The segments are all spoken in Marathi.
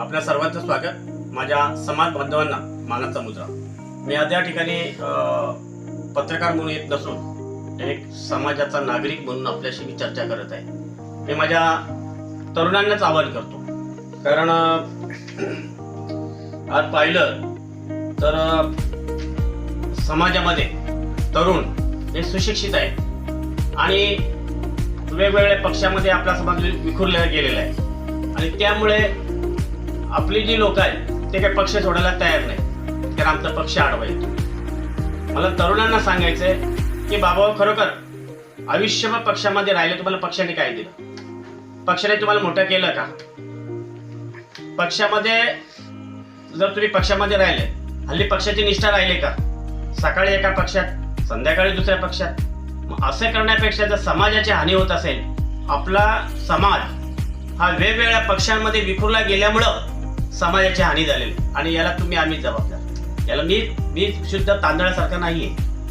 आपल्या सर्वांचं स्वागत. माझ्या समाज बांधवांना मानाचा मुद्रा. मी आज या ठिकाणी पत्रकार म्हणून येत नसून एक समाजाचा नागरिक म्हणून आपल्याशी मी चर्चा करत आहे. मी माझ्या तरुणांनाच आवाहन करतो. कारण आज पाहिलं तर समाजामध्ये तरुण हे सुशिक्षित आहे आणि वेगवेगळ्या पक्षामध्ये आपला समाज विखुरला गेलेला आहे. आणि त्यामुळे आपली जी लोक आहेत ते काही पक्ष सोडायला तयार नाही. तर आमचा पक्ष आडवा येतो मला तरुणांना सांगायचंय की बाबा हो, खरोखर आयुष्यभर पक्षामध्ये राहिले तुम्हाला पक्षाने काय दिलं? पक्षाने तुम्हाला मोठं केलं का? पक्षामध्ये जर तुम्ही पक्षामध्ये राहिले हल्ली पक्षाची निष्ठा राहिले का? सकाळी एका पक्षात संध्याकाळी दुसऱ्या पक्षात. मग असं करण्यापेक्षा जर समाजाची हानी होत असेल आपला समाज हा वेगवेगळ्या पक्षांमध्ये विखुरला गेल्यामुळं समाजाची हानी झालेली आणि याला तुम्ही आम्ही जबाबदार. याला मी मी शुद्ध तांदळासारखा आहे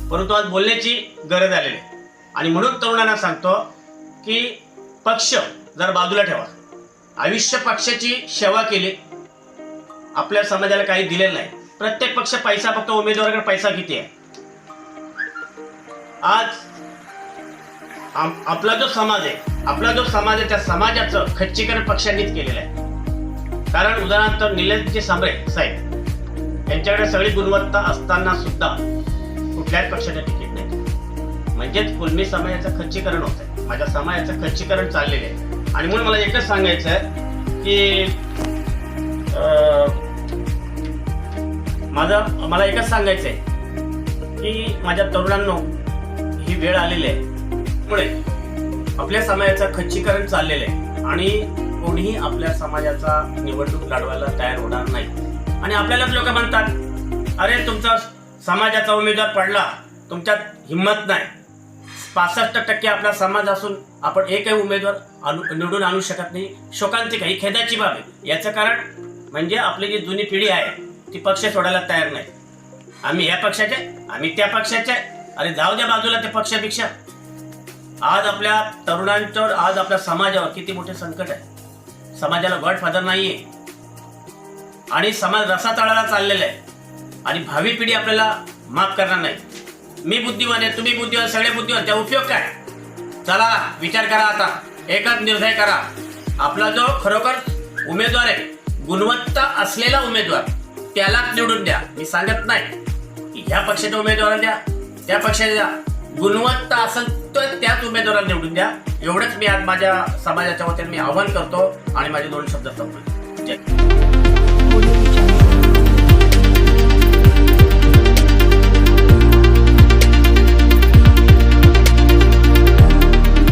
परंतु आज बोलण्याची गरज आलेली आहे. आणि म्हणून तरुणांना सांगतो की पक्ष जर बाजूला ठेवा. आयुष्य पक्षाची सेवा केली. आपल्या समाजाला काही दिलेलं नाही. प्रत्येक पक्ष पैसा फक्त उमेदवाराकडे पैसा किती आहे? आज आपला जो समाज आहे आपला जो समाज आहे त्या समाजाचं खच्चीकरण पक्षांनीच केलेलं आहे. कारण उदाहरणार्थ निलेशजी सांबरे साहेब यांच्याकडे सगळी गुणवत्ता असताना सुद्धा कुठल्याच पक्षाने तिकीट नाही म्हणजेच कुलमी समाजाचं खच्चीकरण होत आहे माझ्या समाजाचं खच्चीकरण चाललेलं आहे. आणि म्हणून मला एकच सांगायचं आहे की अं, माझं मला एकच सांगायचं आहे की माझ्या तरुणांनो ही वेळ आलेली आहे. मुळे आपल्या समाजाचं खच्चीकरण चाललेलं आहे. आणि कोणीही आपल्या समाजाचा निवडणूक लढवायला तयार होणार नाही. आणि आपल्यालाच लोक म्हणतात अरे तुमचा समाजाचा उमेदवार पडला तुमच्यात हिंमत नाही. पासष्ट टक्के आपला समाज असून आपण एकही उमेदवार आणू- निवडून आणू शकत नाही. शोकांतिक ही खेदाची बाब आहे. याचं कारण म्हणजे आपली जी जुनी पिढी आहे ती पक्ष सोडायला तयार नाही. आम्ही या पक्षाचे आम्ही त्या पक्षाचे अरे जाऊ द्या बाजूला त्या पक्षापेक्षा. आज आपल्या तरुणांच्यावर आज आपल्या समाजावर किती मोठे संकट आहे. समाजाला गॉडफादर नाहीये. आणि समाज रसा तळाला चाललेला आहे. आणि भावी पिढी आपल्याला माफ करणार नाही. मी बुद्धिवान आहे तुम्ही बुद्धिवान सगळे बुद्धिवान त्या उपयोग काय? चला विचार करा आता. एकच निर्णय करा. आपला जो खरोखर उमेदवार आहे गुणवत्ता असलेला उमेदवार त्यालाच निवडून द्या. मी सांगत नाही. की ह्या पक्षाच्या उमेदवाराला द्या त्या पक्षाला द्या. गुणवत्ता असेल तर त्याच उमेदवाराला निवडून द्या. एवढंच मी आज माझ्या समाजाच्या वतीने मी आव्हान करतो आणि माझे दोन शब्द संपले जय